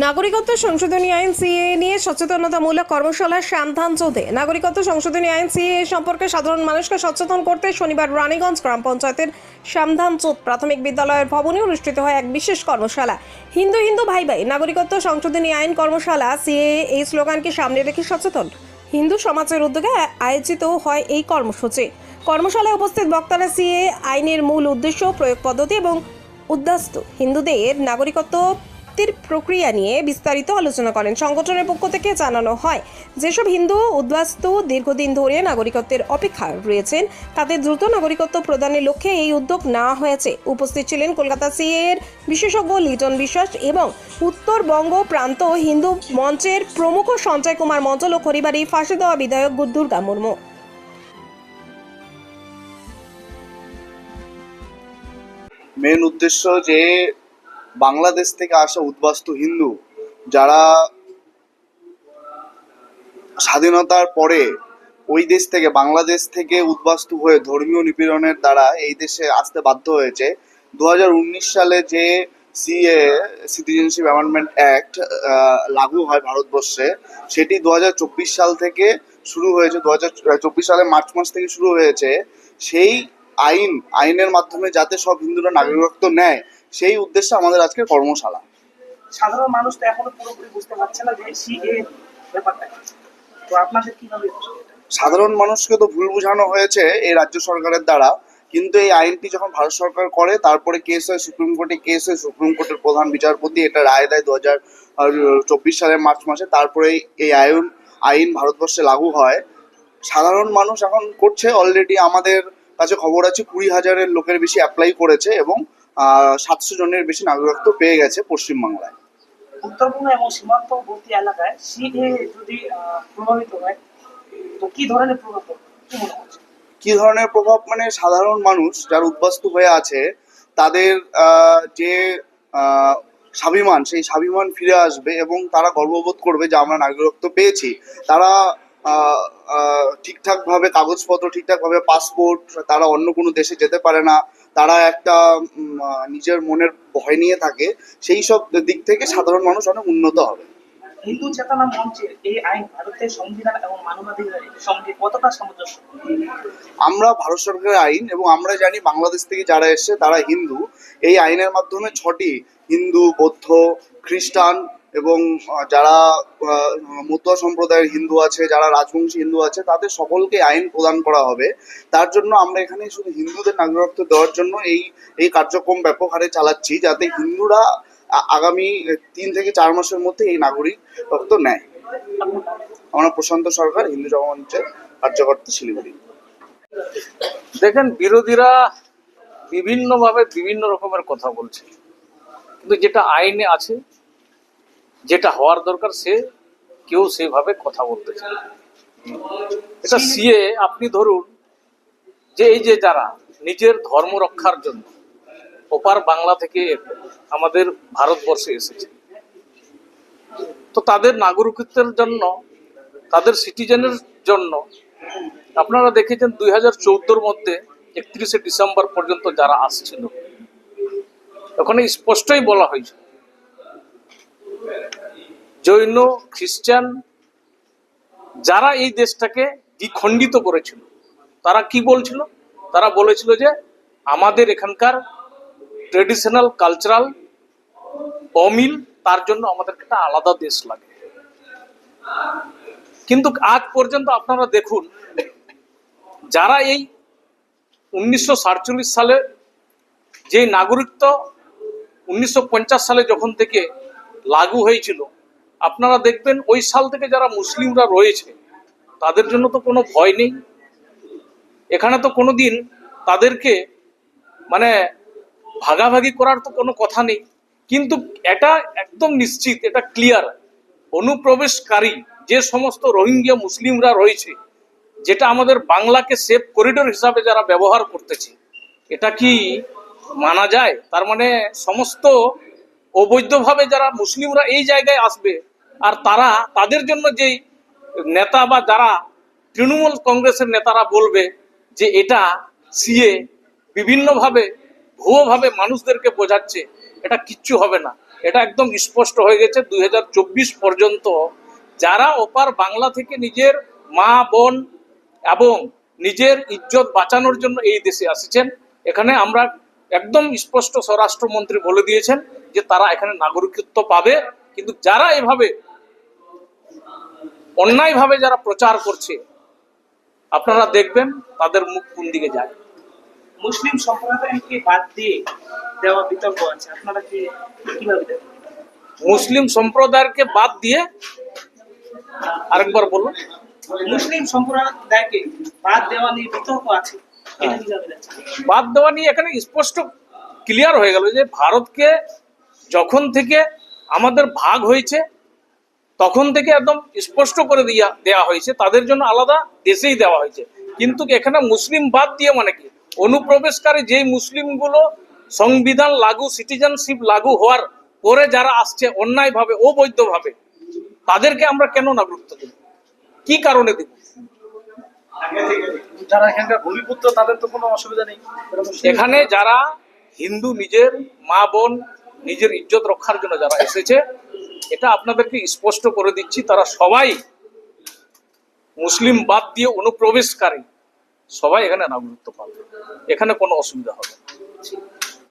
নাগরিকত্ব সংশোধনী আইন সিএ নিয়ে সচেতনতামূলক কর্মশালা শ্যামধান চৌধে নাগরিকত্ব সংশোধনী আইন সিএ সম্পর্কে সাধারণ মানুষকে সচেতন করতে শনিবার রানীগঞ্জ গ্রাম পঞ্চায়েতের শ্যামধান চৌধ প্রাথমিক বিদ্যালয়ের ভবনে অনুষ্ঠিত হয় এক বিশেষ কর্মশালা। হিন্দু হিন্দু ভাই ভাই, নাগরিকত্ব সংশোধনী আইন কর্মশালা সিএ এই স্লোগানকে সামনে রেখে সচেতন। হিন্দু সমাজের উদ্যোগে আয়োজিত হয় এই কর্মসূচি। কর্মশালায় উপস্থিত বক্তারা সিএ আইনের মূল উদ্দেশ্য, প্রয়োগ পদ্ধতি এবং উদ্বাস্তু। হিন্দুদের নাগরিকত্ব প্রাপ্তির প্রক্রিয়া নিয়ে বিস্তারিত আলোচনা করেন। সংগঠনের পক্ষ থেকে জানানো হয়, যেসব হিন্দু, উদ্বাস্তু, দীর্ঘদিন ধরে নাগরিকত্বের অপেক্ষা রয়েছেন, তাদের দ্রুত নাগরিকত্ব প্রদানের লক্ষ্যে এই উদ্যোগ নেওয়া হয়েছে। উপস্থিত ছিলেন কলকাতা সিএর বিশেষজ্ঞ লিটন বিশ্বাস এবং উত্তরবঙ্গ প্রান্ত হিন্দু মঞ্চের প্রমুখ সঞ্জয় কুমার মঞ্চল ও খড়িবাড়ি ফাঁসি দেওয়া বিধায়ক দুর্গা মুর্মু। মেন উদ্দেশ্য যে বাংলাদেশ থেকে আসা উদ্বাস্তু হিন্দু যারা স্বাধীনতার পরে ওই দেশ থেকে, বাংলাদেশ থেকে উদ্বাস্তু হয়ে ধর্মীয় নিপীড়নের দ্বারা এই দেশে আসতে বাধ্য হয়েছে। দু সালে যে সিএ সিটিজেনশিপ অ্যামেন্ডমেন্ট অ্যাক্ট লাগু হয় ভারতবর্ষে, সেটি দু হাজার চব্বিশ সাল থেকে শুরু হয়েছে দু সালে মার্চ মাস থেকে শুরু হয়েছে। সেই আইন, আইনের মাধ্যমে যাতে সব হিন্দুরা নাগরিকত্ব নেয় সেই উদ্দেশ্যে আমাদের আজকের কর্মশালা। সাধারণ মানুষ তো এখনও পুরোপুরি বুঝতে পারছে না যে সিএ ব্যাপারটা তো আপনাদের কীভাবে সাধারণ মানুষকে তো ভুল বোঝানো হয়েছে এই রাজ্য সরকারের দ্বারা কিন্তু এই আইনটি যখন ভারত সরকার করে তারপরে কেস হয় সুপ্রিম কোর্টে কেস হয় সুপ্রিম কোর্টের প্রধান বিচারপতি এটা রায় দেয় দু হাজার চব্বিশ সালের মার্চ মাসে তারপরে এই আইন আইন ভারতবর্ষে লাগু হয়। সাধারণ মানুষ এখন করছে অলরেডি আমাদের কাছে খবর আছে কুড়ি হাজারের লোকের বেশি অ্যাপ্লাই করেছে এবং সাতশো জনের বেশি নাগরিকত্ব পেয়ে গেছে পশ্চিমবাংলায়। উত্তরবঙ্গ এবং সীমান্তবর্তী এলাকায় সিএ যদি প্রভাবিত হয় তো কি ধরনের প্রভাব কি মনে ধরনের প্রভাব? মানে সাধারণ মানুষ যারা উদ্বাস্তু হয়ে আছে তাদের যে স্বাভিমান সেই স্বাভিমান ফিরে আসবে এবং তারা গর্ববোধ করবে যে আমরা নাগরিকত্ব পেয়েছি। তারা ঠিকঠাকভাবে কাগজপত্র ঠিকঠাকভাবে পাসপোর্ট তারা অন্য কোনো দেশে যেতে পারে না। তারা একটা নিজের মনের ভয় নিয়ে থাকে। সেই সব দিক থেকে সাধারণ মানুষ অনেক উন্নত হবে। হিন্দু চেতনা মঞ্চের এই আইন ভারতের সংবিধান এবং মানবাধিকারের সঙ্গে কতটা সামঞ্জস্য? আমরা ভারত সরকারের আইন এবং আমরা জানি বাংলাদেশ থেকে যারা এসছে তারা হিন্দু। এই আইনের মাধ্যমে ছটি হিন্দু বৌদ্ধ খ্রিস্টান এবং যারা মতুয়া সম্প্রদায়ের হিন্দু আছে, যারা রাজবংশী হিন্দু আছে, তাদের সকলকে আইন প্রদান করা হবে। তার জন্য আমরা এখানে শুধু হিন্দুদের নাগরিকত্ব দেওয়ার জন্য এই এই কার্যক্রম ব্যাপক হারে চালাচ্ছি, যাতে হিন্দুরা আগামী তিন থেকে চার মাসের মধ্যে এই নাগরিকত্ব নেয়। আমরা প্রশান্ত সরকার, হিন্দু জনমঞ্চের কার্যকর্তা শিলিগুড়ি। দেখেন, বিরোধীরা বিভিন্নভাবে বিভিন্ন রকমের কথা বলছে। কিন্তু যেটা আইনে আছে যেটা হওয়ার দরকার সে কেউ সেভাবে কথা বলতে চায় এটা সিএ আপনি ধরুন যে এই যে যারা নিজের ধর্ম রক্ষার জন্য ওপার বাংলা থেকে আমাদের ভারতবর্ষে এসেছে তো তাদের নাগরিকত্বের জন্য তাদের সিটিজেনের জন্য আপনারা দেখেছেন দুই হাজার চৌদ্দোর মধ্যে একত্রিশে ডিসেম্বর পর্যন্ত যারা আসছিল ওখানে স্পষ্টই বলা হয়েছে জৈন, খ্রিস্টান, যারা এই দেশটাকে দ্বিখণ্ডিত করেছিল, তারা কি বলছিল? তারা বলেছিল যে আমাদের এখানকার ট্রেডিশনাল কালচারাল অমিল, তার জন্য আমাদের একটা আলাদা দেশ লাগে। কিন্তু আজ পর্যন্ত আপনারা দেখুন, যারা এই উনিশশো সাতচল্লিশ সালে যে নাগরিকত্ব, উনিশশো পঞ্চাশ সালে যখন থেকে লাগু হয়েছিল, আপনারা দেখবেন ওই সাল থেকে যারা মুসলিমরা রয়েছে, তাদের জন্য তো কোনো ভয় নেই। এখানে তো কোনো দিন তাদেরকে মানে ভাগাভাগি করার তো কোনো কথা নেই। কিন্তু এটা একদম নিশ্চিত, এটা ক্লিয়ার অনুপ্রবেশকারী যে সমস্ত রোহিঙ্গিয়া মুসলিমরা রয়েছে, যেটা আমাদের বাংলাকে সেফ করিডোর হিসাবে যারা ব্যবহার করতেছে, এটা কি মানা যায়? তার মানে সমস্ত অবৈধভাবে যারা মুসলিমরা এই জায়গায় আসবে আর তারা, তাদের জন্য যেই নেতা বা যারা তৃণমূল কংগ্রেসের নেতারা বলবে যে এটা সিএ বিভিন্নভাবে, ভুয়োভাবে মানুষদেরকে বোঝাচ্ছে, এটা কিচ্ছু হবে না। এটা একদম স্পষ্ট হয়ে গেছে দুই হাজার চব্বিশ পর্যন্ত। যারা ওপার বাংলা থেকে নিজের মা, বোন এবং নিজের ইজ্জত বাঁচানোর জন্য এই দেশে আসছেন, এখানে আমরা একদম স্পষ্ট স্বরাষ্ট্রমন্ত্রী বলে দিয়েছেন যে তারা এখানে নাগরিকত্ব পাবে কিন্তু যারা এভাবে অন্যায়ভাবে যারা প্রচার করছে আপনারা দেখবেন তাদের মুখ কোন দিকে যায়। মুসলিম সম্প্রদায়কে বাদ দিয়ে দেওয়া বিতর্ক আছে আপনারা কি কীভাবে দেখেন? মুসলিম সম্প্রদায়কে বাদ দিয়ে আরেকবার বলুন। মুসলিম সম্প্রদায়কে বাদ দেওয়া নিয়ে বিতর্ক আছে? বাদ দেওয়া নিয়ে এখানে স্পষ্ট ক্লিয়ার হয়ে গেল যে ভারতকে যখন থেকে আমাদের ভাগ হয়েছে, তখন থেকে একদম স্পষ্ট করে দিয়া দেওয়া হয়েছে। তাদের জন্য আলাদা দেশেই দেওয়া হয়েছে। কিন্তু এখানে মুসলিম বাদ দিয়ে মানে কি? অনুপ্রবেশকারী যেই মুসলিমগুলো সংবিধান লাগু সিটিজেনশিপ লাগু হওয়ার পরে যারা আসছে, অন্যায়ভাবে, অবৈধভাবে, তাদেরকে আমরা কেন না গুরুত্ব দেব? কি কারণে দেব? যারা এখানকার ভূমিপুত্র, তাদের তো কোনো অসুবিধা নেই। এখানে যারা হিন্দু নিজের মা, বোন, নিজের ইজ্জত রক্ষার জন্য যারা এসেছে, এটা আপনাদেরকে স্পষ্ট করে দিচ্ছি, তারা সবাই মুসলিম বাদ দিয়ে অনুপ্রবেশকারী। সবাই এখানে নাগরিকত্ব পাবে। এখানে কোনো অসুবিধা হবে না।